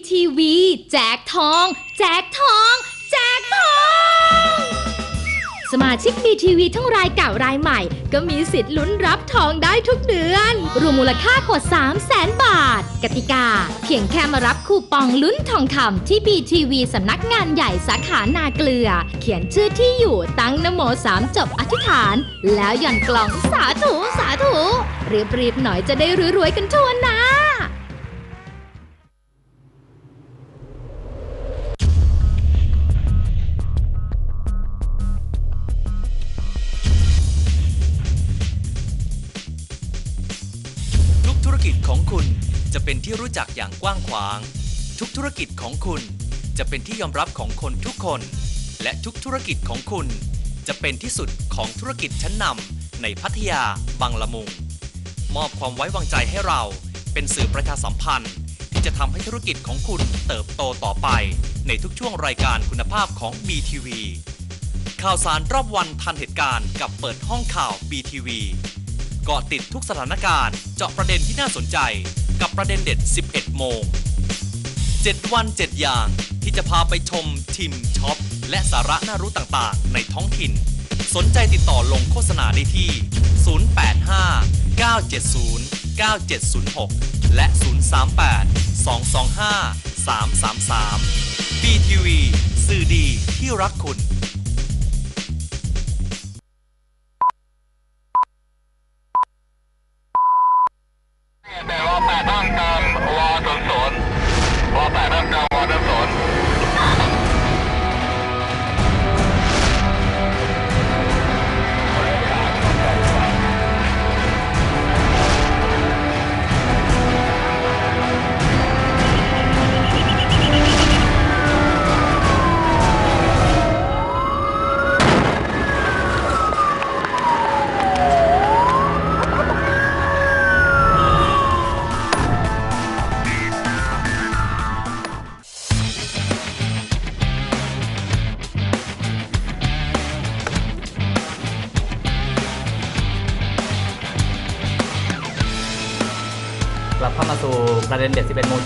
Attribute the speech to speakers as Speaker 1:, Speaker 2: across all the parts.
Speaker 1: BTV แจกทอง แจกทอง แจกทอง สมาชิก BTV ทั้งรายเก่ารายใหม่ ก็มีสิทธิ์ลุ้นรับทองได้ทุกเดือน รวมมูลค่ากว่า 3 0 0แสนบาท กติกา เพียงแค่มารับคูปองลุ้นทองคำที่ BTV สำนักงานใหญ่สาขานาเกลือ เขียนชื่อที่อยู่ตั้งนโมสามจบอธิษฐาน แล้วหย่อนกล่องสาธุสาธุรีบๆหน่อยจะได้รวยๆกันทั่วหน้า
Speaker 2: จะเป็นที่รู้จักอย่างกว้างขวาง ทุกธุรกิจของคุณ จะเป็นที่ยอมรับของคนทุกคน และทุกธุรกิจของคุณ จะเป็นที่สุดของธุรกิจชั้นนำในพัทยาบางละมุง มอบความไว้วางใจให้เราเป็นสื่อประชาสัมพันธ์ ที่จะทำให้ธุรกิจของคุณเติบโตต่อไป ในทุกช่วงรายการคุณภาพของ BTV ข่าวสารรอบวันทันเหตุการณ์กับเปิดห้องข่าว BTV เกาะติดทุกสถานการณ์ เจาะประเด็นที่น่าสนใจ กับประเด็นเด็ด 11 โมง 7 วัน 7 อย่างที่จะพาไปชมชิมช็อป และสาระน่ารู้ต่างๆ ในท้องถิ่น สนใจติดต่อลงโฆษณาได้ที่ 085 970 9706 และ 038 225 333 BTV สื่อดีที่รักคุณ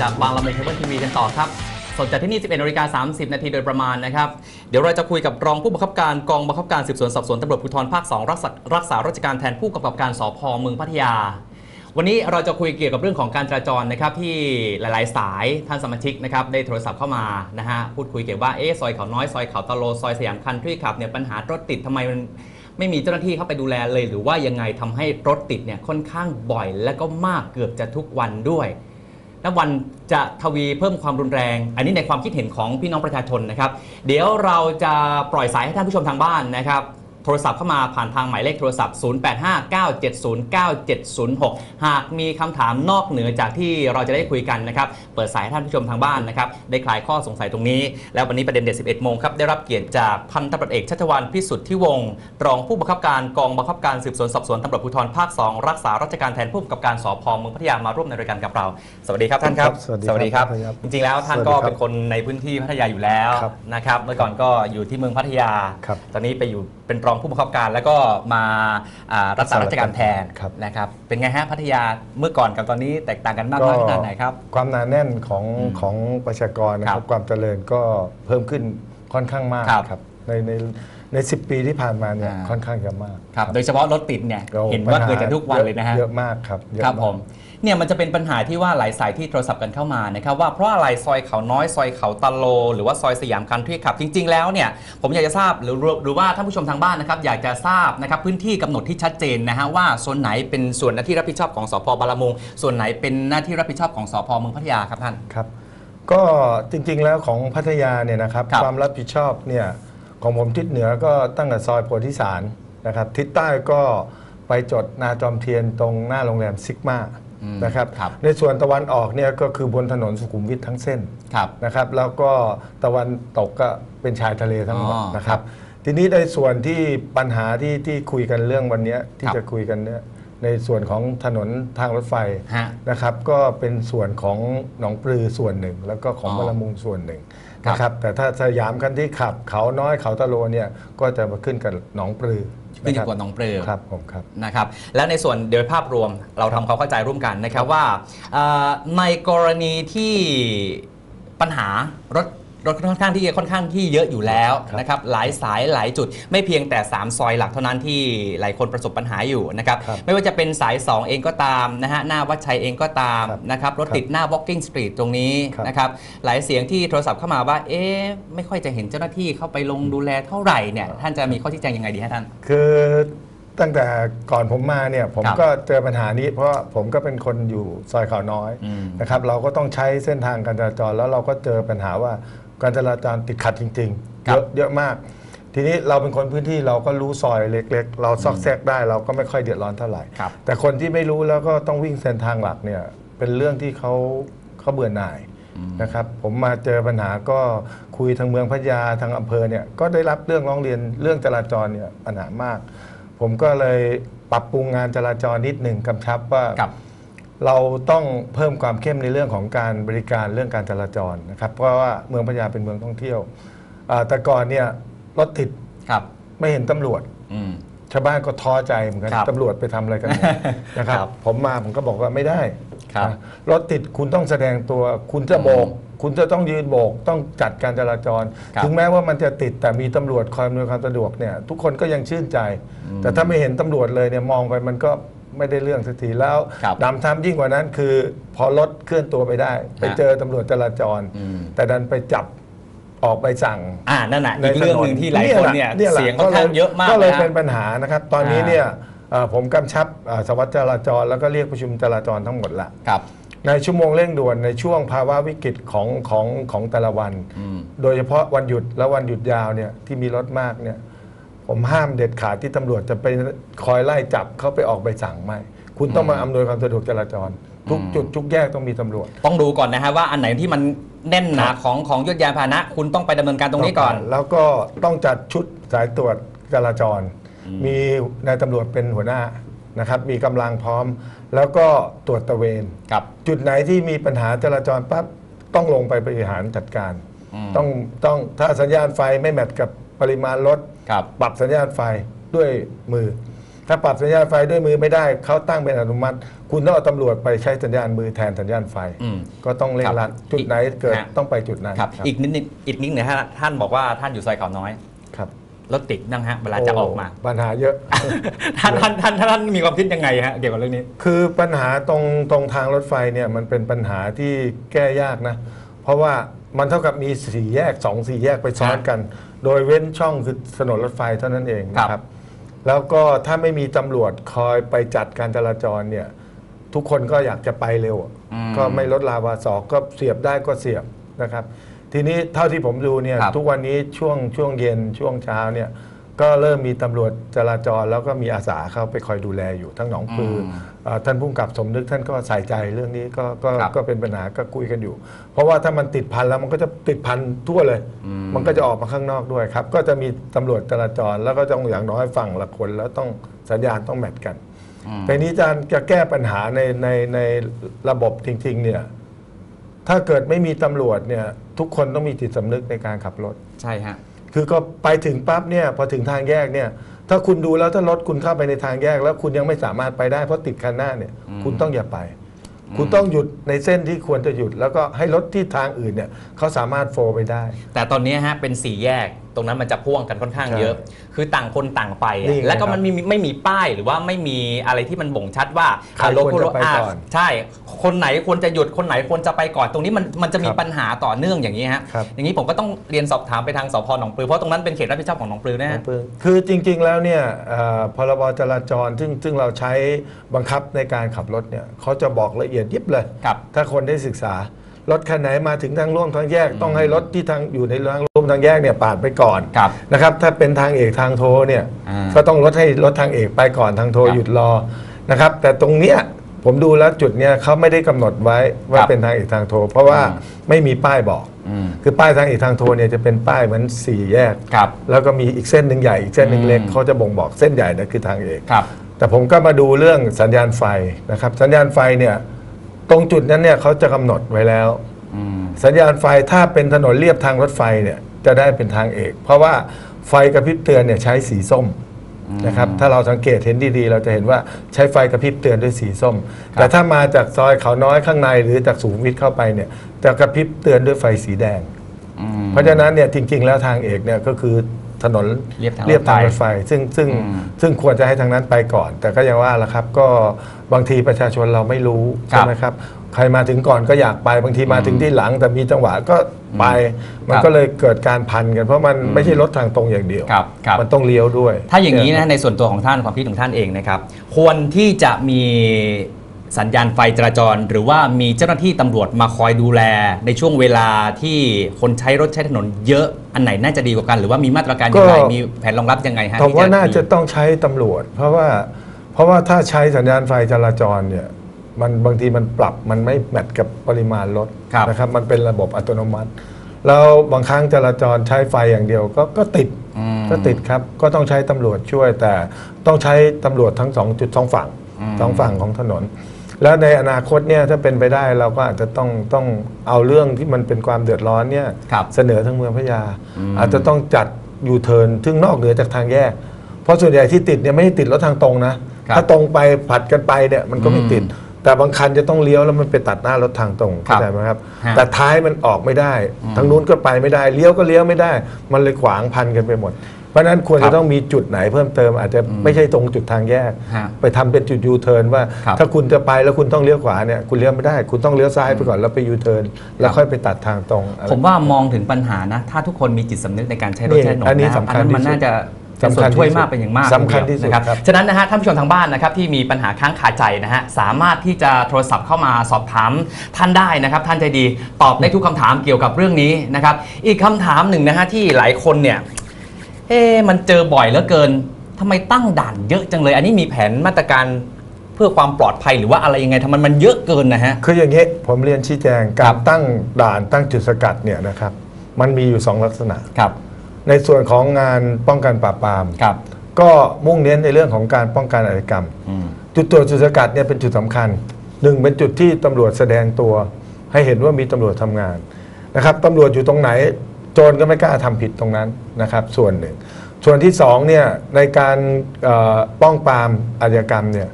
Speaker 3: จากบางละมุงเคเบิลทีวีกันต่อครับสดจากที่นี่ 11นาฬิกา30 นาทีโดยประมาณนะครับ เดี๋ยวเราจะคุยกับรองผู้บังคับการกองบังคับการสืบสวนสอบสวนตำรวจภูธรภาค 2 รักษารักษาราชการแทนผู้กำกับการสพเมืองพัทยา วันนี้เราจะคุยเกี่ยวกับเรื่องของการจราจรนะครับที่หลาย ๆ สายท่านสมาชิกนะครับได้โทรศัพท์เข้ามานะฮะพูดคุยเกี่ยวว่าเอ๊ะซอยเขาน้อยซอยเขาตะโลซอยสยามคันทรีขับเนี่ยปัญหารถติดทำไมมันไม่มีเจ้าหน้าที่เข้าไปดูแลเลย หรือว่ายังไงทำให้รถติดเนี่ยค่อนข้างบ่อย และก็มากเกือบจะทุกวันด้วย นับวันจะทวีเพิ่มความรุนแรง อันนี้ในความคิดเห็นของพี่น้องประชาชนนะครับ เดี๋ยวเราจะปล่อยสายให้ท่านผู้ชมทางบ้านนะครับ โทรศัพท์เข้ามาผ่านทางหมายเลขโทรศัพท์ 0859709706 หากมีคำถามนอกเหนือจากที่เราจะได้คุยกันนะครับ เปิดสายให้ท่านผู้ชมทางบ้านนะครับ ได้คลายข้อสงสัยตรงนี้ แล้ววันนี้ประเด็นเด็ด 11 โมงครับ ได้รับเกียรติจากพันตำรวจเอกชัชวานพิสุทธิวงศ์รองผู้บังคับการกองบังคับการสืบสวนสอบสวนตำรวจภูธรภาค 2 รักษาราชการแทนผู้กำกับการสพเมืองพัทยามาร่วมในรายการกับเรา สวัสดีครับท่านครับ
Speaker 4: สวัสดีครับ
Speaker 3: ครับจริงๆแล้วท่านก็เป็นคนในพื้นที่พัทยาอยู่แล้ว
Speaker 4: ครับ
Speaker 3: นะครับ เมื่อก่อนก็อยู่ที่เมืองพัทยา
Speaker 4: ครับ
Speaker 3: ตอนนี้ไปอยู่เป็นรองผู้บังคับการแล้วก็มาอ่ารักษาราชการแทน
Speaker 4: ครับ
Speaker 3: นะครับ เป็นไงฮะพัทยาเมื่อก่อนกับตอนนี้แตกต่างกันมากน้อยขนาดไหนครับ
Speaker 4: ความหนาแน่นของ
Speaker 3: อืม
Speaker 4: ของประชากรนะค
Speaker 3: ครั
Speaker 4: รับบความเจริญก็เพิ่มขึ้นค่อนข้างมาก
Speaker 3: ครับ
Speaker 4: ครับในในในสิปีที่ผ่านมาเนี่ย
Speaker 3: อ่า
Speaker 4: ค่อนข้างจะมาก
Speaker 3: ครับ โดยเฉพาะรถติดเนี่ย
Speaker 4: ก็
Speaker 3: เห็นว่า
Speaker 4: ปัญ
Speaker 3: เกิดกันทุกวันเลยนะฮะ
Speaker 4: เยอะมากครับเยอะ
Speaker 3: ครับา
Speaker 4: ก
Speaker 3: ผม เนี่ยมันจะเป็นปัญหาที่ว่าหลายสายที่โทรศัพท์กันเข้ามานะครับว่าเพราะอะไรซอยเขาน้อยซอยเขาตะโล หรือว่าซอยสยามคันทรีขับ จริง ๆ แล้วเนี่ยผมอยากจะทราบหรือหรือว่าท่านผู้ชมทางบ้านนะครับอยากจะทราบนะครับพื้นที่กำหนดที่ชัดเจนนะฮะว่าส่วนไหนเป็นส่วนหน้าที่รับผิดชอบของสพบางละมุงส่วนไหนเป็นหน้าที่รับผิดชอบของสพเมืองพัทยาครับท่าน
Speaker 4: ครับก็จริงๆแล้วของพัทยาเนี่ยนะครับ
Speaker 3: ครับ
Speaker 4: ความรับผิดชอบเนี่ยของผมทิศเหนือก็ตั้งแต่ซอยโพธิสารนะครับทิศใต้ก็ไปจดนาจอมเทียนตรงหน้าโรงแรมซิกมา
Speaker 3: อืม
Speaker 4: นะครับ
Speaker 3: ครับ
Speaker 4: ในส่วนตะวันออกเนี่ยก็คือบนถนนสุขุมวิททั้งเส้น
Speaker 3: ครับ
Speaker 4: นะครับ แล้วก็ตะวันตกก็เป็นชายทะเลทั้งหมด
Speaker 3: อ๋อ
Speaker 4: นะครับ ทีนี้ในส่วนที่ปัญหาที่ที่คุยกันเรื่องวันเนี้ยที่
Speaker 3: ครับ
Speaker 4: จะคุยกันเนี่ยในส่วนของถนนทางรถไฟ
Speaker 3: ฮะ
Speaker 4: นะครับก็เป็นส่วนของหนองปลือส่วนหนึ่ง แล้วก็ของ
Speaker 3: อ๋อ
Speaker 4: บางละมุงส่วนหนึ่ง
Speaker 3: ครับ
Speaker 4: นะครับแต่ถ้าสยามคันที่ขับเขาน้อยเขาตะโลเนี่ยก็จะมาขึ้นกับหนองปลือ
Speaker 3: ขึ้นอยู่ะ
Speaker 4: ค
Speaker 3: กั
Speaker 4: รั
Speaker 3: บบหนองปลือ
Speaker 4: ครับผมครับ
Speaker 3: นะครับแล้วในส่วนโดยภาพรวมเราทำความเข้าใจร่วมกันนะครับว่าเอ่อในกรณีที่ปัญหารถ รถค่อนข้างที่ค่อนข้างที่เยอะอยู่แล้วนะครับหลายสายหลายจุด ไม่เพียงแต่ 3 ซอยหลักเท่านั้นที่หลายคนประสบปัญหาอยู่นะครับ
Speaker 4: ครับ
Speaker 3: ไม่ว่าจะเป็นสาย 2 เองก็ตามนะฮะหน้าวัดชัยเองก็ตาม
Speaker 4: ครับ
Speaker 3: นะครับรถติดหน้า Walking Street ตรงนี้
Speaker 4: ครับ
Speaker 3: นะครับหลายเสียงที่โทรศัพท์เข้ามาว่าเอ๊ะไม่ค่อยจะเห็นเจ้าหน้าที่เข้าไปลงดูแลเท่าไหร่เนี่ยท่านจะมีข้อชี้แจงยังไงดีฮะท่าน
Speaker 4: คือตั้งแต่ก่อนผมมาเนี่ยผม
Speaker 3: ครับ
Speaker 4: ก็เจอปัญหานี้ เพราะผมก็เป็นคนอยู่ซอยเขาน้อย
Speaker 3: อืม
Speaker 4: นะครับเราก็ต้องใช้เส้นทางการจราจรแล้วเราก็เจอปัญหาว่า การจราจรติดขัดจริงๆ
Speaker 3: ครั
Speaker 4: เย
Speaker 3: บ
Speaker 4: อะเยอะมาก ทีนี้เราเป็นคนพื้นที่เราก็รู้ซอยเล็ก ๆ เราซอกแซกได้เราก็ไม่ค่อยเดือดร้อนเท่าไหร่
Speaker 3: ครับ
Speaker 4: แต่คนที่ไม่รู้แล้วก็ต้องวิ่งเส้นทางหลักเนี่ยเป็นเรื่องที่เขาเขาเบื่อหน่ายนะครับผมมาเจอปัญหาก็คุยทางเมืองพัทยาทางอำเภอเนี่ยก็ได้รับเรื่องร้องเรียนเรื่องจราจรเนี่ยปัญหามาก ผมก็เลยปรับปรุงงานจราจรนิดหนึ่งกำชับว่า
Speaker 3: กับ
Speaker 4: เราต้องเพิ่มความเข้มในเรื่องของการบริการเรื่องการจราจรนะครับ เพราะว่าเมืองพัทยาเป็นเมืองท่องเที่ยวอ่าแต่ก่อนเนี่ยรถติด
Speaker 3: ครับ
Speaker 4: ไม่เห็นตำรวจ
Speaker 3: อืม
Speaker 4: ชาวบ้านก็ท้อใจเหมือนกัน
Speaker 3: ครับ
Speaker 4: ตำรวจไปทำอะไรกันเนี่ยนะครับ
Speaker 3: ครับ
Speaker 4: ผมมาผมก็บอกว่าไม่ได้
Speaker 3: ครับ
Speaker 4: นะรถติดคุณต้องแสดงตัว คุณจะโบก คุณจะต้องยืนโบก ต้องจัดการจราจร
Speaker 3: ครับ
Speaker 4: ถึงแม้ว่ามันจะติดแต่มีตำรวจคอยอำนวยความสะดวกเนี่ยทุกคนก็ยังชื่นใจ แต่ถ้าไม่เห็นตำรวจเลยเนี่ยมองไปมันก็ ไม่ได้เรื่องสักทีแล้ว
Speaker 3: ครับ
Speaker 4: ดำทำยิ่งกว่านั้นคือ พอรถเคลื่อนตัวไปได้ ไป
Speaker 3: ฮะ
Speaker 4: เจอตำรวจจราจร
Speaker 3: อืม
Speaker 4: แต่ดันไปจับออกใบสั่ง
Speaker 3: อ่านั่นแหะ
Speaker 4: ใน
Speaker 3: อีกเรื่องหนึ่งที่หลายคนเนี่ย
Speaker 4: แหละ
Speaker 3: เสียงค่อนข้างเยอะมาก
Speaker 4: ก็เลย
Speaker 3: นะ
Speaker 4: เป็นปัญหานะครับ ตอนนี้
Speaker 3: อ่า
Speaker 4: เนี่ยเอ่อผมกำชับเอ่อสวัสดิ์จราจร แล้วก็เรียกประชุมจราจรทั้งหมดละ
Speaker 3: ครับ
Speaker 4: ในชั่วโมงเร่งด่วนในช่วงภาวะวิกฤตของของของแต่ละวัน
Speaker 3: อืม
Speaker 4: โดยเฉพาะวันหยุดและวันหยุดยาวเนี่ยที่มีรถมากเนี่ย ผมห้ามเด็ดขาดที่ตำรวจจะไปคอยไล่จับเขาไปออกใบสั่งไม่ คุณต้องมาอำนวยความสะดวกจราจร ทุกจุดทุกแยกต้องมีตำรวจ
Speaker 3: ต้องดูก่อนนะฮะว่าอันไหนที่มันแน่นหนาของของยวดยานพาหนะ คุณต้องไปดำเนินการตรงนี้ก่อน
Speaker 4: แล้วก็ต้องจัดชุดสายตรวจจราจร มีนายตำรวจเป็นหัวหน้านะครับ มีกำลังพร้อม แล้วก็ตรวจตระเวน
Speaker 3: ครับ
Speaker 4: จุดไหนที่มีปัญหาจราจรปั๊บต้องลงไปบริหารจัดการ
Speaker 3: อืม
Speaker 4: ต้องต้องถ้าสัญญาณไฟไม่แมทกับ ปริมาณรถ
Speaker 3: ครับ
Speaker 4: ปรับสัญญาณไฟด้วยมือ ถ้าปรับสัญญาณไฟด้วยมือไม่ได้เขาตั้งเป็นอนุมัติ คุณต้องเอาตำรวจไปใช้สัญญาณมือแทนสัญญาณไฟ
Speaker 3: อืม
Speaker 4: ก็ต้องเร่งรัด
Speaker 3: ครับ
Speaker 4: จุดไหนเกิด
Speaker 3: ฮะ
Speaker 4: ต้องไปจุดนั้น
Speaker 3: ครับ อีกนิดนิดอีกนิดหนึ่งฮะท่านบอกว่าท่านอยู่ซอยเขาน้อย
Speaker 4: ครับ
Speaker 3: รถติดนั่งฮะเวลาจะออกมา
Speaker 4: ปัญหาเยอะ
Speaker 3: ท่านท่านท่านท่านมีความคิดยังไงฮะเกี่ยวกับเรื่องนี้
Speaker 4: คือปัญหาตรงตรงทางรถไฟเนี่ยมันเป็นปัญหาที่แก้ยากนะ เพราะว่ามันเท่ากับมีสี่แยกสองสี่แยกไปซ้อนกัน โดยเว้นช่องคือถนนรถไฟเท่านั้นเองนะค
Speaker 3: ครั
Speaker 4: รับ บ แล้วก็ถ้าไม่มีตำรวจคอยไปจัดการจราจรเนี่ยทุกคนก็อยากจะไปเร็ว
Speaker 3: อืม
Speaker 4: ก็ไม่ลดลาวาสอกก็เสียบได้ก็เสียบนะครับ ทีนี้เท่าที่ผมดูเนี่ย
Speaker 3: ครับ
Speaker 4: ทุกวันนี้ช่วงช่วงเย็นช่วงเช้าเนี่ยก็เริ่มมีตำรวจจราจรแล้วก็มีอาสาเข้าไปคอยดูแลอยู่ทั้งหนองปืออ
Speaker 3: ม
Speaker 4: เอ่อ ท่านผู้กำกับสมนึกท่านก็ใส่ใจเรื่องนี้ก็ก็
Speaker 3: ครับ
Speaker 4: ก็เป็นปัญหาก็คุยกันอยู่ เพราะว่าถ้ามันติดพันแล้วมันก็จะติดพันทั่วเลย
Speaker 3: อืม
Speaker 4: มันก็จะออกมาข้างนอกด้วยครับ ก็จะมีตำรวจจราจรแล้วก็ต้องอย่างน้อยฝั่งละคน แล้วต้องสัญญาณต้องแมทกัน
Speaker 3: อืม
Speaker 4: แต่นี้จะจะแก้ปัญหาในในในระบบจริง ๆ เนี่ย ถ้าเกิดไม่มีตำรวจเนี่ย ทุกคนต้องมีจิตสำนึกในการขับรถ
Speaker 3: ใช่ฮะ
Speaker 4: คือก็ไปถึงปั๊บเนี่ยพอถึงทางแยกเนี่ย ถ้าคุณดูแล้วถ้ารถคุณเข้าไปในทางแยก แล้วคุณยังไม่สามารถไปได้เพราะติดคันหน้าเนี่ย
Speaker 3: อืม
Speaker 4: คุณต้องอย่าไป คุณต้องหยุดในเส้นที่ควรจะหยุด แล้วก็ให้รถที่ทางอื่นเนี่ยเขาสามารถโฟล์ไปได้
Speaker 3: แต่ตอนนี้ฮะเป็นสี่แยก ตรงนั้นมันจะพ่วงกันค่อนข้าง
Speaker 4: ใช่
Speaker 3: เยอะ คือต่างคนต่างไปอะ
Speaker 4: นี่ไง
Speaker 3: แล้วก็มันมีไม่มีป้ายหรือว่าไม่มีอะไรที่มันบ่งชัดว่า
Speaker 4: ใคร
Speaker 3: อะ
Speaker 4: ควรจะไป
Speaker 3: อะ
Speaker 4: ก่อน
Speaker 3: ใช่ คนไหนควรจะหยุดคนไหนควรจะไปก่อนตรงนี้มันมันจะมี
Speaker 4: ครับ
Speaker 3: ปัญหาต่อเนื่องอย่างนี้ฮะ
Speaker 4: ครับ
Speaker 3: อย่างนี้ผมก็ต้องเรียนสอบถามไปทางสพหนองปลือเพราะตรงนั้นเป็นเขตรับผิดชอบของหนองปลือนะฮะ
Speaker 4: คือจริงๆแล้วเนี่ยเอ่อพรบจราจรซึ่งซึ่งเราใช้บังคับในการขับรถเนี่ยเขาจะบอกละเอียดยิบเลย
Speaker 3: ครับ
Speaker 4: ถ้าคนได้ศึกษา รถคันไหนมาถึงทางร่วมทางแยกต้องให้รถที่ทางอยู่ในทางร่ว มทางแยกเนี่ยปาดไปก่อน
Speaker 3: ครับ
Speaker 4: นะครับถ้าเป็นทางเอกทางโทเนี่ย
Speaker 3: อ่า
Speaker 4: ก็ต้องลดให้รถทางเอกไปก่อนทางโท
Speaker 3: ครับ
Speaker 4: หยุดรอนะครับแต่ตรงเนี้ยผมดูแล้วจุดเนี้ยเขาไม่ได้กำหนดไว้ว่า
Speaker 3: ครับ
Speaker 4: เป็นทางเอกทางโท เพราะว่า
Speaker 3: อืม
Speaker 4: ไม่มีป้ายบอก
Speaker 3: อืม
Speaker 4: คือป้ายทางเอกทางโทเนี่ยจะเป็นป้ายเหมือนสี่แยก
Speaker 3: ครับ
Speaker 4: แล้วก็มีอีกเส้นหนึ่งใหญ่อีกเส้นหนึ่งเล็ก
Speaker 3: อืม
Speaker 4: เขาจะบ่งบอกเส้นใหญ่นะคือทางเอก
Speaker 3: ครับ
Speaker 4: แต่ผมก็มาดูเรื่องสัญญาณไฟนะครับ สัญญาณไฟเนี่ยตรงจุดนั้นเนี่ยเขาจะกำหนดไว้แล้ว
Speaker 3: อืม
Speaker 4: สัญญาณไฟถ้าเป็นถนนเลียบทางรถไฟเนี่ย จะได้เป็นทางเอก เพราะว่าไฟกระพริบเตือนเนี่ยใช้สีส้มนะครับถ้าเราสังเกตเห็นดีๆ เราจะเห็นว่าใช้ไฟกระพริบเตือนด้วยสีส้ม แต่ถ้ามาจากซอยเขาน้อยข้างในหรือจากสูงวิทเข้าไปเนี่ยจะกระพริบเตือนด้วยไฟสีแดง
Speaker 3: อืม
Speaker 4: เพราะฉะนั้นเนี่ยจริง ๆ แล้วทางเอกเนี่ยก็คือ ถนน
Speaker 3: เรียบทาง
Speaker 4: เรียบทาง
Speaker 3: ร
Speaker 4: ร
Speaker 3: ถ
Speaker 4: ถ
Speaker 3: ไฟ
Speaker 4: ไฟ ซึ่งซึ่ง
Speaker 3: อืม
Speaker 4: ซึ่งควรจะให้ทางนั้นไปก่อน แต่ก็ยังว่าละครับก็บางทีประชาชนเราไม่รู้
Speaker 3: ครับ
Speaker 4: ใช่ไหมครับใครมาถึงก่อนก็อยากไปบางทีมาถึงที่หลัง แต่มีจังหวะก็ไปมัน
Speaker 3: ครับ
Speaker 4: ก็เลยเกิดการพันกันเพราะมันไม่ใช่รถทางตรงอย่างเดียว
Speaker 3: ครับครับ
Speaker 4: มันต้องเลี้ยวด้วย
Speaker 3: ถ้าอย่างนี้นะในส่วนตัวของท่านความคิดของท่านเองนะครับควรที่จะมี สัญญาณไฟจราจร หรือว่ามีเจ้าหน้าที่ตำรวจมาคอยดูแล ในช่วงเวลาที่คนใช้รถใช้ถนนเยอะอันไหนน่าจะดีกว่ากัน หรือว่ามีมาตรการยังไง
Speaker 4: ก็
Speaker 3: มีแผนรองรับยังไงฮะ
Speaker 4: ผมว่า
Speaker 3: ที่
Speaker 4: น่าจะต้องใช้ตำรวจ เพราะว่าเพราะว่าถ้าใช้สัญญาณไฟจราจรเนี่ยมันบางทีมันปรับมันไม่แมทกับปริมาณรถ
Speaker 3: ครับ
Speaker 4: นะครับมันเป็นระบบอัตโนมัติแล้วบางครั้งจราจรใช้ไฟอย่างเดียวก็ก็ติด
Speaker 3: อืม
Speaker 4: ก็ติดครับก็ต้องใช้ตำรวจช่วยแต่ต้องใช้ตำรวจทั้งสองจุดสองฝั่ง
Speaker 3: อืม
Speaker 4: สองฝั่งของถนน แล้วในอนาคตเนี่ยถ้าเป็นไปได้เราก็อาจจะต้องต้องเอาเรื่องที่มันเป็นความเดือดร้อนเนี่ย
Speaker 3: ครับ
Speaker 4: เสนอทั้งเมืองพะยา
Speaker 3: อืม
Speaker 4: อาจจะต้องจัดยูเทิร์นซึ่งนอกเหนือจากทางแยก เพราะส่วนใหญ่ที่ติดเนี่ยไม่ได้ติดรถทางตรงนะ
Speaker 3: ครับ
Speaker 4: ถ้าตรงไปผัดกันไปเนี่ยมันก็ไม่ติด
Speaker 3: อืม
Speaker 4: แต่บางคันจะต้องเลี้ยวแล้วมันไปตัดหน้ารถทางตรง
Speaker 3: ครั
Speaker 4: เข้า
Speaker 3: บ
Speaker 4: ใจไหมครับ
Speaker 3: ฮะ
Speaker 4: แต่ท้ายมันออกไม่ได้
Speaker 3: อืม
Speaker 4: ทางนู้นก็ไปไม่ได้เลี้ยวก็เลี้ยวไม่ได้ มันเลยขวางพันกันไปหมด เพราะฉะนั้นควร
Speaker 3: ครั
Speaker 4: จะ
Speaker 3: บ
Speaker 4: ต้องมีจุดไหนเพิ่มเติม อาจจะ
Speaker 3: อืม
Speaker 4: ไม่ใช่ตรงจุดทางแยก
Speaker 3: ฮะ
Speaker 4: ไปทำเป็นจุดยูเทิร์นว่า
Speaker 3: ครับ
Speaker 4: ถ้าคุณจะไปแล้วคุณต้องเลี้ยวขวาเนี่ยคุณเลี้ยวไม่ได้ คุณต้องเลี้ยวซ้ายไปก่อนแล้วไปยูเทิร์นแล้วค่อยไปตัดทางตรงอะไร
Speaker 3: ผมว่ามองถึงปัญหานะ ถ้าทุกคนมีจิตสำนึกในการใช้รถ
Speaker 4: นี่
Speaker 3: ใช้ถนน
Speaker 4: อันนี้
Speaker 3: นะครับ
Speaker 4: สำคัญ
Speaker 3: อันนั้นมัน
Speaker 4: ที่สุด
Speaker 3: น่าจะเป็นส่วนช่วยมากเป็นอย่างมาก
Speaker 4: สำคัญที่สุด
Speaker 3: นะครับ
Speaker 4: ครับ
Speaker 3: ฉะนั้นนะฮะท่านผู้ชมทางบ้านนะครับที่มีปัญหาค้างคาใจนะฮะสามารถที่จะโทรศัพท์เข้ามาสอบถามท่านได้นะครับ ท่านใจดีตอบได้ทุกคำถามเกี่ยวกับเรื่องนี้นะครับอีกคำถามหนึ่งนะฮะที่หลายคนเนี่ย เอ๊ะมันเจอบ่อยเหลือเกินทำไมตั้งด่านเยอะจังเลย อันนี้มีแผนมาตรการเพื่อความปลอดภัยหรือว่าอะไรยังไงทำไมมันเยอะเกินนะฮะ
Speaker 4: คืออย่างนี้ผมเรียนชี้แจง
Speaker 3: ครั
Speaker 4: การ
Speaker 3: บ
Speaker 4: ตั้งด่านตั้งจุดสกัดเนี่ยนะครับ มันมีอยู่สองลักษณะ
Speaker 3: ครับ
Speaker 4: ในส่วนของงานป้องกันปราบปราม
Speaker 3: ครับ
Speaker 4: ก็มุ่งเน้นในเรื่องของการป้องกันอาชญากรรม
Speaker 3: อืม
Speaker 4: จุดตรวจจุดสกัดเนี่ยเป็นจุดสำคัญหนึ่งเป็นจุดที่ตำรวจแสดงตัว ให้เห็นว่ามีตำรวจทำงานนะครับตำรวจอยู่ตรงไหน โจรก็ไม่กล้าทำผิดตรงนั้นนะครับส่วนหนึ่ง ส่วนที่สองเนี่ยในการเอ่อป้องปรามอาชญากรรมเนี่ย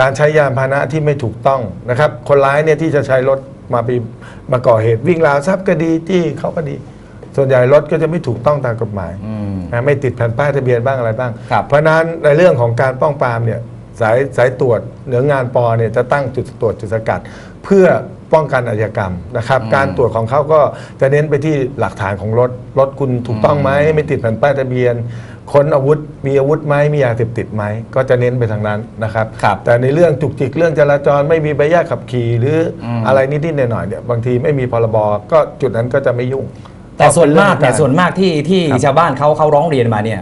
Speaker 4: การใช้ยานพาหนะที่ไม่ถูกต้องนะครับ คนร้ายเนี่ยที่จะใช้รถมาไปมาก่อเหตุวิ่งราวทรัพย์ก็ดีที่เขาก็ดี ส่วนใหญ่รถก็จะไม่ถูกต้องตามกฎหมาย
Speaker 3: อืม
Speaker 4: นะไม่ติดแผ่นป้ายทะเบียนบ้างอะไรบ้าง
Speaker 3: ครับ
Speaker 4: เพราะฉะนั้นในเรื่องของการป้องปรามเนี่ยสายสายตรวจเหนืองานปอเนี่ยจะตั้งจุดตรวจจุดสกัด เพื่อ ป้องกันอาชญากรรมนะครับ
Speaker 3: อืม
Speaker 4: การตรวจของเขาก็จะเน้นไปที่หลักฐานของรถ รถคุณถูกต้องไหมไม่ติดแผ่นป้ายทะเบียน ค้นอาวุธ มีอาวุธไหมมียาเสพติดไหมก็จะเน้นไปทางนั้นนะครับ
Speaker 3: ครับ
Speaker 4: แต่ในเรื่องจุกจิกเรื่องจราจรไม่มีใบอนุญาตขับขี่หรืออ
Speaker 3: ม
Speaker 4: อะไรนิดๆหน่อยๆเนี่ยบางทีไม่มีพรบก็จุดนั้นก็จะไม่ยุ่ง
Speaker 3: แต่ส่วนมาก
Speaker 4: เพ
Speaker 3: เนี่ย
Speaker 4: ระ
Speaker 3: ส่วนมากที่ที่
Speaker 4: ครับ
Speaker 3: ชาวบ้านเขาเขาร้องเรียนมาเนี่ย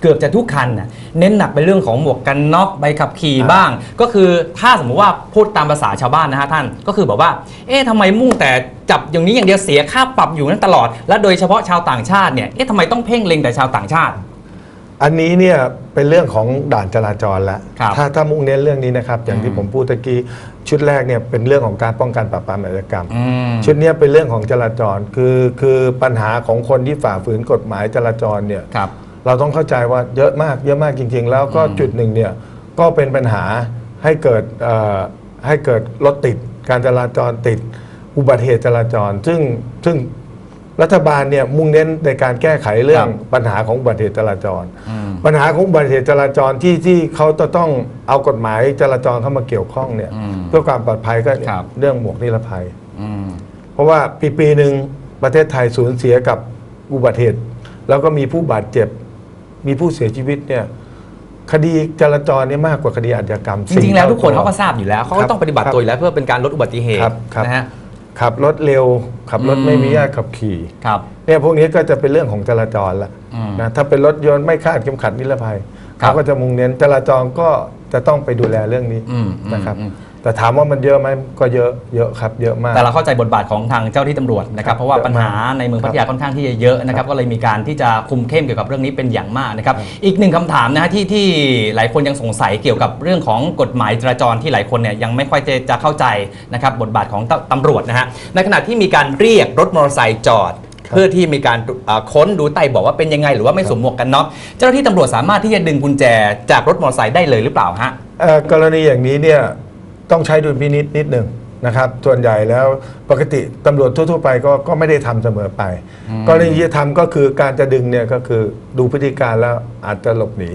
Speaker 3: เกือบจะทุกคันน่ะเน้นหนักไปเรื่องของหมวกกันน็อกใบขับขี่บ้าง ก็คือถ้าสมมุติว่าพูดตามภาษาชาวบ้านนะฮะท่านก็คือแบบว่า เอ๊ะทำไมมุ่งแต่จับอย่างนี้อย่างเดียวเสียค่าปรับอยู่นั้นตลอด และโดยเฉพาะชาวต่างชาติเนี่ยเอ๊ะทำไมต้องเพ่งเล็งแต่ชาวต่างชาติ
Speaker 4: อันนี้เนี่ยเป็นเรื่องของด่านจราจรแล้ว
Speaker 3: ครับ
Speaker 4: ถ้าถ้ามุ่งเน้นเรื่องนี้นะครับ อย่างที่
Speaker 3: อืม
Speaker 4: ผมพูดตะกี้ชุดแรกเนี่ยเป็นเรื่องของการป้องกันปราบปรามอาชญากรรม
Speaker 3: อืม
Speaker 4: ชุดเนี้ยเป็นเรื่องของจราจรคือคือปัญหาของคนที่ฝ่าฝืนกฎหมายจราจรเนี่ย
Speaker 3: ครับ
Speaker 4: เราต้องเข้าใจว่าเยอะมากเยอะมากจริง ๆ แล้วก็
Speaker 3: อืม
Speaker 4: จุดหนึ่งเนี่ยก็เป็นปัญหาให้เกิดเอ่อให้เกิดรถติด การจราจรติด อุบัติเหตุจราจร ซึ่งซึ่งรัฐบาลเนี่ยมุ่งเน้นในการแก้ไขเรื่องปัญหาของอุบัติเหตุจราจร
Speaker 3: อืม
Speaker 4: ปัญหาของอุบัติเหตุจราจรที่ที่เขาจะต้องเอากฎหมายจราจรเข้ามาเกี่ยวข้องเนี่ย
Speaker 3: อืม
Speaker 4: เพื่อความปลอดภัยก็เนี่ย
Speaker 3: ครับ
Speaker 4: เรื่องหมวกนิรภัย
Speaker 3: อืม
Speaker 4: เพราะว่าปีปีหนึ่งประเทศไทยสูญเสียกับอุบัติเหตุ แล้วก็มีผู้บาดเจ็บ มีผู้เสียชีวิตเนี่ยคดีจราจรเนี่ยมากกว่าคดีอาชญากรรม
Speaker 3: จริงๆแล้ว
Speaker 4: สี่
Speaker 3: ทุกคน
Speaker 4: ท่
Speaker 3: เขาก็ทราบอยู่แล้วเขา
Speaker 4: ครั
Speaker 3: ก็
Speaker 4: บ
Speaker 3: ต้องปฏิบัติตัวอยู่แล้วเพื่อเป็นการลดอุบัติเหตุ
Speaker 4: ครับครับ
Speaker 3: นะฮะ
Speaker 4: ขับรถเร็ว ขับรถ
Speaker 3: อืม
Speaker 4: ไม่มีญาตขับขี่
Speaker 3: ครับ
Speaker 4: เนี่ยพวกนี้ก็จะเป็นเรื่องของจราจรละ
Speaker 3: อืม
Speaker 4: นะถ้าเป็นรถยนต์ไม่คาดเข็มขัดนิรภัย
Speaker 3: ครับ
Speaker 4: เขาก็จะมุ่งเน้นจราจรก็จะต้องไปดูแลเรื่องนี้
Speaker 3: อืม
Speaker 4: นะครับ
Speaker 3: อืม
Speaker 4: แต่ถามว่ามันเยอะไหมก็เยอะเยอะครับเยอะมาก
Speaker 3: แต่เราเข้าใจบทบาทของทางเจ้าที่ตำรวจนะครับ
Speaker 4: ครับ
Speaker 3: เพราะว่าปัญหา
Speaker 4: เยอะมาก
Speaker 3: ในเมือง
Speaker 4: ครับ
Speaker 3: พัทยาค่อนข้างที่จะเยอะนะครับก็เลยมีการที่จะคุมเข้มเกี่ยวกับเรื่องนี้เป็นอย่างมากนะครับอีกหนึ่งคำถามนะฮะที่ที่หลายคนยังสงสัยเกี่ยวกับเรื่องของกฎหมายจราจรที่หลายคนเนี่ยยังไม่ค่อยจะจะเข้าใจนะครับบทบาทของตตำรวจนะฮะในขณะที่มีการเรียกรถมอเตอร์ไซค์จอดเพื่อที่มีการอ่าค้นดูใต้เบอกว่าเป็นยังไง หรือว่าไม่สวมหมวกกันน็อกเจ้าหน้าที่ตำรวจสามารถที่จะดึงกุญแจจากรถมอเตอร์ไซค์ได้เลยหรือเปล่าฮะ
Speaker 4: เอ่อกรณีอย่างนี้เนี่ย ต้องใช้ดุลพินิษนิดหนึ่งนะครับ ส่วนใหญ่แล้วปกติตำรวจทั่วๆไปก็ก็ไม่ได้ทำเสมอไปกรณีที่ทำก็คือการจะดึงเนี่ยก็คือดูพฤติการแล้วอาจจะหลบหนี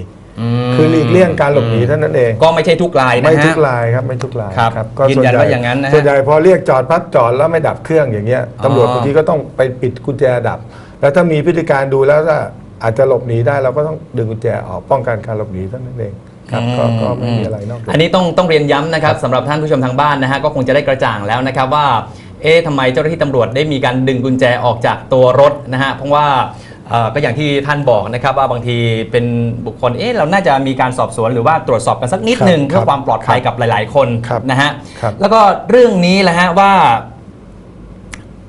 Speaker 4: คือหลีกเลี่ยงการหลบหนีเท่านั้นเอง
Speaker 3: ก็ไม่ใช่ทุกรายนะฮะ
Speaker 4: ไม่ทุกรายครับไม่ทุกราย
Speaker 3: ครับ
Speaker 4: ก็
Speaker 3: ยืนยันว่าอย่างนั้นนะฮะ
Speaker 4: ส่วนใหญ่พอเรียกจอดพักจอดแล้วไม่ดับเครื่องอย่างเงี้ย
Speaker 3: อ๋อ
Speaker 4: ตำรวจบางทีก็ต้องไปปิดกุญแจดับ แล้วถ้ามีพฤติการดูแล้วถ้าอาจจะหลบหนีได้เราก็ต้องดึงกุญแจออกป้องกันการหลบหนีเท่านั้นเอง ครับก็ก็ไม่มีอะไรนอกจาก
Speaker 3: อันนี้ต้องต้องเรียนย้ำนะครับสำหรับท่านผู้ชมทางบ้านนะฮะก็คงจะได้กระจ่างแล้วนะครับว่า เอ๊ะทำไมเจ้าหน้าที่ตำรวจได้มีการดึงกุญแจออกจากตัวรถนะฮะเพราะว่าเอ่อก็อย่างที่ท่านบอกนะครับว่าบางทีเป็นบุคคลเอ๊ะเราน่าจะมีการสอบสวนหรือว่าตรวจสอบกันสักนิดหนึ่ง
Speaker 4: ครับ
Speaker 3: เพื่อความปลอดภัยกับหลาย ๆ คน
Speaker 4: ครับ
Speaker 3: นะฮะ
Speaker 4: ครับ
Speaker 3: แล้วก็เรื่องนี้แหละฮะว่า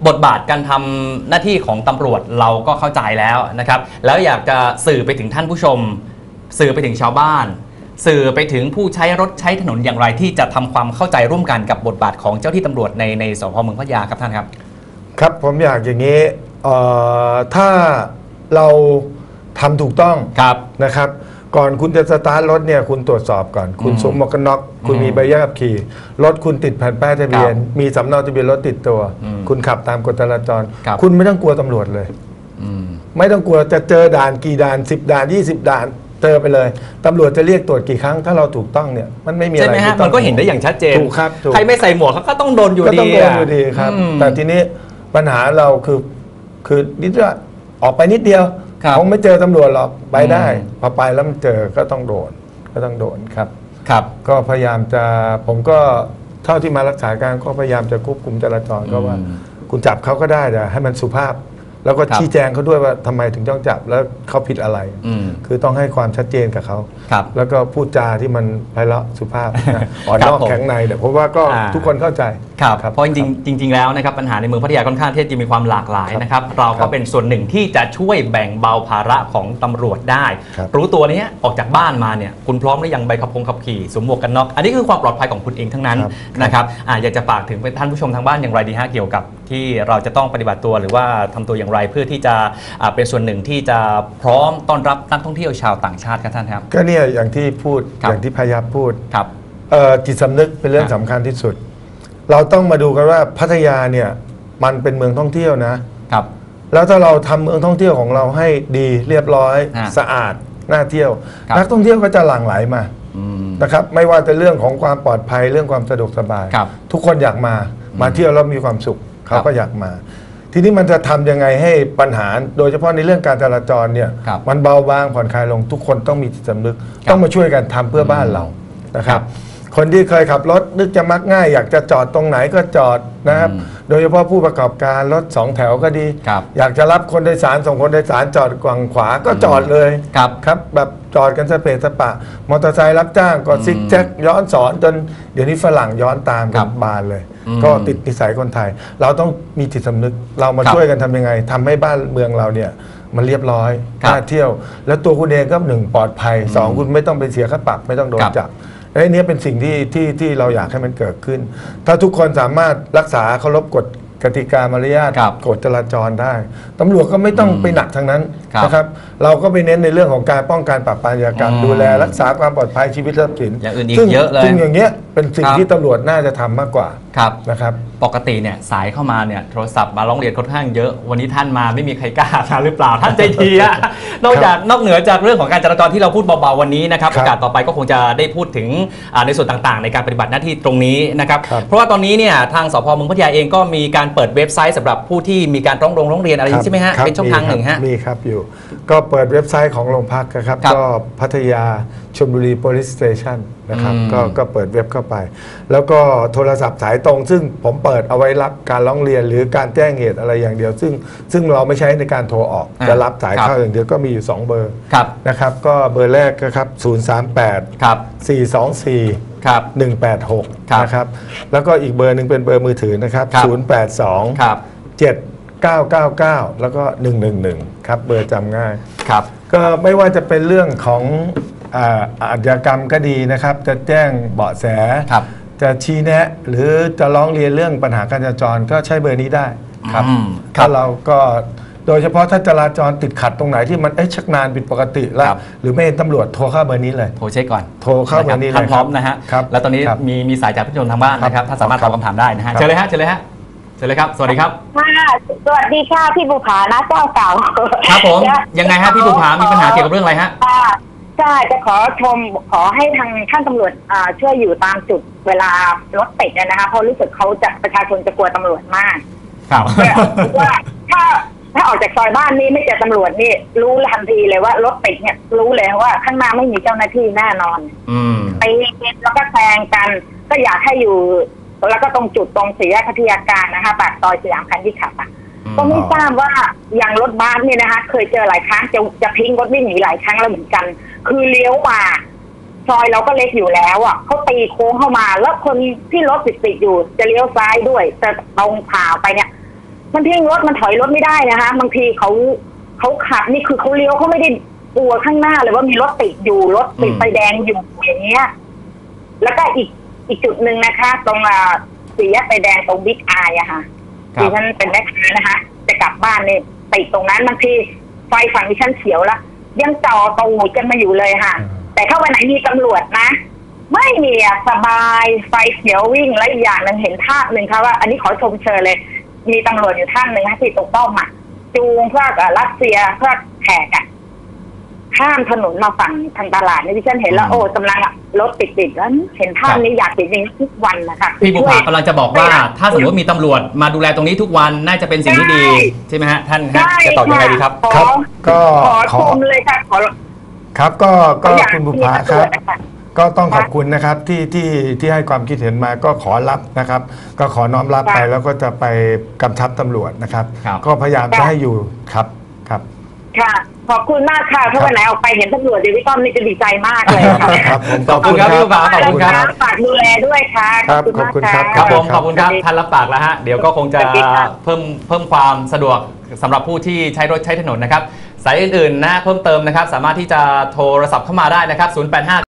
Speaker 3: บทบาทการทำหน้าที่ของตำรวจเราก็เข้าใจแล้วนะครับ แล้วอยากจะสื่อไปถึงท่านผู้ชม สื่อไปถึงชาวบ้าน สื่อไปถึงผู้ใช้รถใช้ถนนอย่างไรที่จะทำความเข้าใจร่วมกันกับบทบาทของเจ้าที่ตำรวจในในสพเมืองพัทยาครับท่านครับ
Speaker 4: ครับผมอยากอย่างนี้เอ่อถ้าเราทำถูกต้อง
Speaker 3: ครับ
Speaker 4: นะครับ ก่อนคุณจะสตาร์ทรถเนี่ยคุณตรวจสอบก่อน คุณ
Speaker 3: อืม
Speaker 4: สวมหมวกกันน็อกคุณ
Speaker 3: อืม
Speaker 4: มีใบขับขี่ รถคุณติดแผ่นป้ายทะเบียน
Speaker 3: ครับ
Speaker 4: มีสำเนาทะเบียนรถติดตัว
Speaker 3: อืม
Speaker 4: คุณขับตามกฎจราจร
Speaker 3: ครับ
Speaker 4: คุณไม่ต้องกลัวตำรวจเลย
Speaker 3: อืม
Speaker 4: ไม่ต้องกลัวจะเจอด่านกี่ด่าน10ด่าน20ด่าน เจอไปเลยตำรวจจะเรียกตรวจกี่ครั้งถ้าเราถูกต้องเนี่ยมันไม่มีอะ
Speaker 3: ใช่
Speaker 4: ไร
Speaker 3: ไหมฮะ
Speaker 4: ที่ต้
Speaker 3: มันก็เห็นได้อย่างชัดเจน
Speaker 4: ถูกครับถูก
Speaker 3: ใครไม่ใส่หมวกเขาก็ต้องโดนอยู่
Speaker 4: ก็
Speaker 3: ดี
Speaker 4: ต้องโดนะอยู่ดีครับ
Speaker 3: อืม
Speaker 4: แต่ทีนี้ปัญหาเราคือคือนิดว่าออกไปนิดเดียว
Speaker 3: ครับ
Speaker 4: คงไม่เจอตำรวจหรอกไปได้
Speaker 3: อืม
Speaker 4: พอไปแล้วมันเจอก็ต้องโดนก็ต้องโดนครับ
Speaker 3: ครับ
Speaker 4: ก็พยายามจะผมก็เท่าที่มารักษาการก็พยายามจะควบคุมจราจรก็ว่า
Speaker 3: อืม
Speaker 4: คุณจับเขาก็ได้แต่ให้มันสุภาพ แล้วก็
Speaker 3: ครับ
Speaker 4: ชี้แจงเขาด้วยว่าทำไมถึงต้องจับแล้วเขาผิดอะไร
Speaker 3: อืม
Speaker 4: คือต้องให้ความชัดเจนกับเขา
Speaker 3: ครับ
Speaker 4: แล้วก็พูดจาที่มันไพเราะสุภาพนะอ่อน
Speaker 3: ครับ
Speaker 4: นอก
Speaker 3: ผม
Speaker 4: แข็งในเดี๋ยวเพราะว่าก็
Speaker 3: อ่า
Speaker 4: ทุกคนเข้าใจ
Speaker 3: ครับ
Speaker 4: ครับ
Speaker 3: เพราะจริงๆจริงๆแล้วนะครับปัญหาในเมืองพัทยาค่อนข้างที่จะมีความหลากหลายนะครับเรา
Speaker 4: ครั
Speaker 3: ก็
Speaker 4: บ
Speaker 3: เป็นส่วนหนึ่งที่จะช่วยแบ่งเบาภาระของตำรวจได้
Speaker 4: ครับ
Speaker 3: รู้ตัวเนี้ยออกจากบ้านมาเนี่ยคุณพร้อมหรือยังใบขับพงขับขี่สวมหมวกกันน็อกอันนี้คือความปลอดภัยของคุณเองทั้งนั้น
Speaker 4: ครับ
Speaker 3: นะครับอะอยากจะฝากถึงท่านผู้ชมทางบ้านอย่างไรดีฮะเกี่ยวกับที่เราจะต้องปฏิบัติตัวหรือว่าทำตัวอย่างไรเพื่อที่จะอะเป็นส่วนหนึ่งที่จะพร้อมต้อนรับนักท่องเที่ยวชาวต่างชาติครับท่านครับ
Speaker 4: ก็เนี่ยอย่างที่พูด
Speaker 3: ครับ
Speaker 4: อย่างที่พยายามพูด
Speaker 3: ครับ
Speaker 4: เอ่อจิตสำนึกเป็นเรื่อ
Speaker 3: ค
Speaker 4: ง
Speaker 3: รับ
Speaker 4: สำคัญที่สุด เราต้องมาดูกันว่าพัทยาเนี่ยมันเป็นเมืองท่องเที่ยวนะ
Speaker 3: ครับ
Speaker 4: แล้วถ้าเราทำเมืองท่องเที่ยวของเราให้ดีเรียบร้อย
Speaker 3: อ่า
Speaker 4: สะอาดน่าเที่ยว
Speaker 3: ครับ
Speaker 4: นักท่องเที่ยวก็จะหลั่งไหลมา
Speaker 3: อืม
Speaker 4: นะครับไม่ว่าจะเรื่องของความปลอดภัยเรื่องความสะดวกสบาย
Speaker 3: ครับ
Speaker 4: ทุกคนอยากมามาเที่ยวแล้วมีความสุข เขา
Speaker 3: ครับ
Speaker 4: ก็อยากมา ทีนี้มันจะทำยังไงให้ปัญหา โดยเฉพาะในเรื่องการจราจรเนี่ย
Speaker 3: ครับ
Speaker 4: มันเบาบางผ่อนคลายลงทุกคนต้องมีจิตสำนึก
Speaker 3: ครับ
Speaker 4: ต้องมาช่วยกันทำเพื่อบ้านเรานะครั
Speaker 3: ครับบ
Speaker 4: คนที่เคยขับรถนึกจะมักง่าย อยากจะจอดตรงไหนก็จอดนะครับ
Speaker 3: อืม
Speaker 4: โดยเฉพาะผู้ประกอบการรถสองแถวก็ดี
Speaker 3: ครับ
Speaker 4: อยากจะรับคนโดยสารส่งคนโดยสารจอดกวางขวาก็จอดเลย
Speaker 3: ครับ
Speaker 4: ครับ แบบจอดกันสเปซสปะ มอเตอร์ไซค์รับจ้างก็
Speaker 3: อืม
Speaker 4: ซิกแจ็คย้อนสอนจนเดี๋ยวนี้ฝรั่งย้อนตาม
Speaker 3: ค
Speaker 4: กั
Speaker 3: รั
Speaker 4: บบบานเลย
Speaker 3: อืม
Speaker 4: ก็ติดนิสัยคนไทย เราต้องมีจิตสำนึกเรามา
Speaker 3: ครับ
Speaker 4: ช่วยกันทำยังไงทำให้บ้านเมืองเราเนี่ยมันเรียบร้อย
Speaker 3: ครับ
Speaker 4: น่าเที่ยว แล้วตัวคุณเองก็หนึ่งปลอดภัยสองคุณไม่ต้องไปเสียค่าปรับไม่ต้องโดน
Speaker 3: ครับ
Speaker 4: จับ และอันนี้เป็นสิ่งที่ที่ที่เราอยากให้มันเกิดขึ้น ถ้าทุกคนสามารถรักษาเคารพกฎกติกามารยาท
Speaker 3: ครับ
Speaker 4: กฎจราจรได้ตำรวจก็ไม่ต้อง
Speaker 3: อืม
Speaker 4: ไปหนักทางนั้น
Speaker 3: ครับ
Speaker 4: นะครับ เราก็ไปเน้นในเรื่องของการป้องกันปราบปรามอาชญากรรม
Speaker 3: อืม
Speaker 4: ดูแลรักษาความปลอดภัยชีวิตทรัพย์สิน
Speaker 3: อย่างอื่นอีก
Speaker 4: ซึ่ง
Speaker 3: เยอะเลย
Speaker 4: ซึ่งอย่างเงี้ยเป็นสิ่ง
Speaker 3: ครับ
Speaker 4: ที่ตำรวจน่าจะทำมากกว่า
Speaker 3: ครับ
Speaker 4: นะครับ
Speaker 3: ปกติเนี่ยสายเข้ามาเนี่ยโทรศัพท์มาร้องเรียนค่อนข้างเยอะ วันนี้ท่านมาไม่มีใครกล้ามาหรือเปล่าท่านใจดีอะนอกจากนอกเหนือจากเรื่องของการจราจรที่เราพูดเบาๆวันนี้นะครับ
Speaker 4: ครับ
Speaker 3: โอกาสต่อไปก็คงจะได้พูดถึงอ่าในส่วนต่างๆ ในการปฏิบัติหน้าที่ตรงนี้นะครับ
Speaker 4: ครับ
Speaker 3: เพราะว่าตอนนี้เนี่ยทางสพเมืองพัทยาเองก็มีการเปิดเว็บไซต์สำหรับผู้ที่มีการร้องรงร้องเรียนอะไรอย่างนี้ใช่ไหมฮะ
Speaker 4: ครับ
Speaker 3: เป็นช่องทางหนึ่งฮะ
Speaker 4: มีครับอยู่ ก็เปิดเว็บไซต์ของโรงพักนะครับ
Speaker 3: ครับ
Speaker 4: ก็พัทยา ชลบุรี police station นะครับ
Speaker 3: อืม
Speaker 4: ก็ก็เปิดเว็บเข้าไป แล้วก็โทรศัพท์สายตรง ซึ่งผมเปิดเอาไว้รับการร้องเรียนหรือการแจ้งเหตุอะไรอย่างเดียว ซึ่งซึ่งเราไม่ใช้ในการโทรออก
Speaker 3: อ่า
Speaker 4: จะรับสาย
Speaker 3: ครับ
Speaker 4: เข้าอย่างเดียวก็มีอยู่ 2 เบอร์
Speaker 3: ครับ
Speaker 4: นะครับ ก็เบอร์แรกก็ครับ038
Speaker 3: ครับ
Speaker 4: 424
Speaker 3: ครับ
Speaker 4: 186
Speaker 3: ครับ
Speaker 4: นะครับ แล้วก็อีกเบอร์หนึ่งเป็นเบอร์มือถือนะครับ
Speaker 3: ครับ
Speaker 4: 082
Speaker 3: ครับ
Speaker 4: 7999 แล้วก็ 111 ครับ เบอร์จำง่าย
Speaker 3: ครับ
Speaker 4: ก็ไม่ว่าจะเป็นเรื่องของ อ่าอาชญากรรมก็ดีนะครับ จะแจ้งเบาะแส
Speaker 3: ครับ
Speaker 4: จะชี้แนะ หรือจะร้องเรียนเรื่องปัญหาการจราจรก็ใช้เบอร์นี้ได้ครับ
Speaker 3: อืม
Speaker 4: ถ้าเราก็โดยเฉพาะถ้าจราจรติดขัดตรงไหนที่มันเอ๊ะชักนานผิดปกติแล้ว
Speaker 3: ครับ
Speaker 4: หรือไม่เห็นตำรวจโทรเข้าเบอร์นี้เลย
Speaker 3: โทรเช็คก่อน
Speaker 4: โทรเข้าเบอร์นี้เลย
Speaker 3: ท่านพร้อมนะฮะ
Speaker 4: ครับ
Speaker 3: แล้วตอนนี้
Speaker 4: ครับ
Speaker 3: มีมีสายจากผู้ชมทางบ้านนะครับ
Speaker 4: ครับ
Speaker 3: ท่านสามารถตอบคำถามได้นะฮะ
Speaker 4: ครับ
Speaker 3: เชิญเลยฮะ เชิญเลยฮะ เชิญเลยครับ สวัสดีครับ
Speaker 5: ค่ะสวัสดีค่ะพี่บุภานะเจ้าเก่า
Speaker 3: ครับผม ยังไงฮะพี่บุภามีปัญหาเกี่ยวกับเรื่องอะไรฮะ
Speaker 5: ค่ะ ใช่จะขอชมขอให้ทางท่านตำรวจอ่าช่วยอยู่ตามจุดเวลารถติดเนี่ยนะคะเพราะรู้สึกเขาจะประชาชนจะกลัวตำรวจมาก
Speaker 3: ครับ
Speaker 5: ว่าถ้าถ้าออกจากซอยบ้านนี่ไม่เจอตำรวจนี่ รู้ทันทีเลยว่ารถติดเนี่ยรู้เลยว่าข้างหน้าไม่มีเจ้าหน้าที่แน่นอน
Speaker 3: อืม
Speaker 5: ไปแล้วก็แซงกัน ก็อยากให้อยู่ แล้วก็ตรงจุดตรงสี่แยกพัทยาการนะคะปากซอยสยามคันที่ขับอะ
Speaker 3: อืม
Speaker 5: ก็ไม่ทราบว่าอย่างรถบัสเนี่ยนะคะเคยเจอหลายครั้งจะจะทิ้งรถวิ่งหนีหลายครั้งแล้วเหมือนกัน คือเลี้ยวมาซอยเราก็เล็กอยู่แล้วอะเขาตีโค้งเข้ามา แล้วคนที่รถติดติดอยู่ จะเลี้ยวซ้ายด้วยจะตรงผ่าไปเนี่ย มันทิ้งรถมันถอยรถไม่ได้นะคะบางทีเขาเขาขับนี่คือเขาเลี้ยวเขาไม่ได้กลัวข้างหน้าเลยว่ามีรถติดอยู่รถติดไฟแดงอยู่อย่างเงี้ย แล้วก็อีกอีกจุดหนึ่งนะคะ ตรงอ่าสี่แยกไฟแดงตรงบิ๊กไออะค่ะ
Speaker 3: ครับ
Speaker 5: ดิฉันเป็นแม่ค้านะคะ จะกลับบ้านเนี่ยติดตรงนั้นบางทีไฟฝั่งดิฉันเขียวละยังจ่อตูดกันมาอยู่เลยค่ะ
Speaker 4: อืม
Speaker 5: แต่ถ้าวันไหนมีตำรวจนะ ไม่มีอะสบายไฟเขียววิ่งและอีกอย่างหนึ่งเห็นภาพหนึ่งค่ะว่า อันนี้ขอชมเชยเลย มีตำรวจอยู่ท่านหนึ่งนะที่ตรงป้อมอะจูงพวกเอ่อรัสเซียพวกแขกอะ ข้ามถนนมาฝั่งทางตลาดนี่ดิฉันเห็นแล้ว
Speaker 3: อืม
Speaker 5: โอ้กำลังอะรถติดติดๆแล้วเห็นภาพนี้อยากเห็นอย่างนี้ทุกวันนะคะ
Speaker 3: พี่บุภา
Speaker 5: ช่วย
Speaker 3: กำลังจะบอกว่า ถ้าสมมติว่ามีตำรวจมาดูแลตรงนี้ทุกวันน่าจะเป็นสิ่งที่ดี
Speaker 5: ใช่
Speaker 3: ใช่ไหมฮะท่านฮะ
Speaker 5: ใช่
Speaker 3: จะตอบยังไงดีครับ
Speaker 5: ขอ
Speaker 4: ครับก็
Speaker 5: ขอ
Speaker 4: ข
Speaker 5: ช
Speaker 4: อ
Speaker 5: มเลยค่ะขอ
Speaker 4: ครับก็ก็
Speaker 5: อยาก
Speaker 4: คุณบุ
Speaker 5: มี
Speaker 4: ภา
Speaker 5: ตำ
Speaker 4: ค
Speaker 5: ร
Speaker 4: รั
Speaker 5: ว
Speaker 4: บ
Speaker 5: จอะค่ะ
Speaker 4: ก็ต้องขอบคุณนะครับที่ที่ที่ให้ความคิดเห็นมาก็ขอรับนะครับ ก็ขอน้อมรับไป
Speaker 5: ค่ะ
Speaker 4: แล้วก็จะไปกำชับตำรวจนะครับ
Speaker 3: ครับ
Speaker 4: ก็พยายามจะ
Speaker 5: ค่ะ
Speaker 4: ให้อยู่ครับครับ
Speaker 5: ค่ะ ขอบคุณมากค่ะ ถ้าวันไหนออกไปเห็นตำรวจเดี๋ยวพี่ต้อมนี่จะดีใจมากเลยค่ะ
Speaker 4: ครับผม
Speaker 3: ขอบคุณครับพี่บุภาขอบคุณครับ
Speaker 5: ฝากดูแลด้วยค่ะ
Speaker 4: ครับขอบคุณครับ
Speaker 5: มาก
Speaker 3: ครับผม
Speaker 4: ครับ
Speaker 3: ขอบคุณครับท่านรับปากแล้วฮะเดี๋ยวก็คงจะ
Speaker 5: สวัสดีครับ
Speaker 3: เพิ่มเพิ่มความสะดวกสำหรับผู้ที่ใช้รถใช้ถนนนะครับสายอื่นๆนะเพิ่มเติมนะครับ สามารถที่จะโทรศัพท์เข้ามาได้นะครับ 085